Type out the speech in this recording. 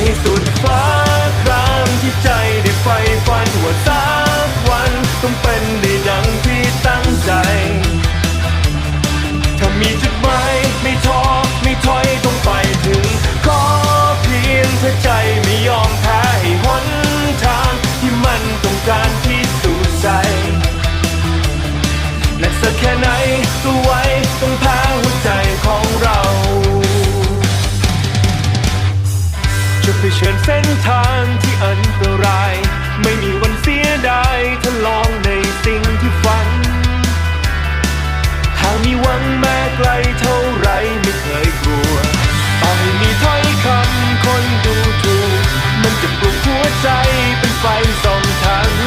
ให้สุดฟ้าครามที่ใจได้ไฟฟันว่าสักวันต้องเป็นได้ดังที่ตั้งใจ ถ้ามีจุดหมายไม่ท้อไม่ถอยต้องไปถึง ขอเพียงเธอใจไม่ยอมแพ้ให้หนทางที่มันต้องการ เชิญเส้นทางที่อันตราย ไม่มีวันเสียดายถ้าลองในสิ่งที่ฝัน ทางมีหวังแม้ไกลเท่าไรไม่เคยกลัว ต่อให้มีถ้อยคำคนดูถูก มันจะปลุกหัวใจเป็นไฟส่องทาง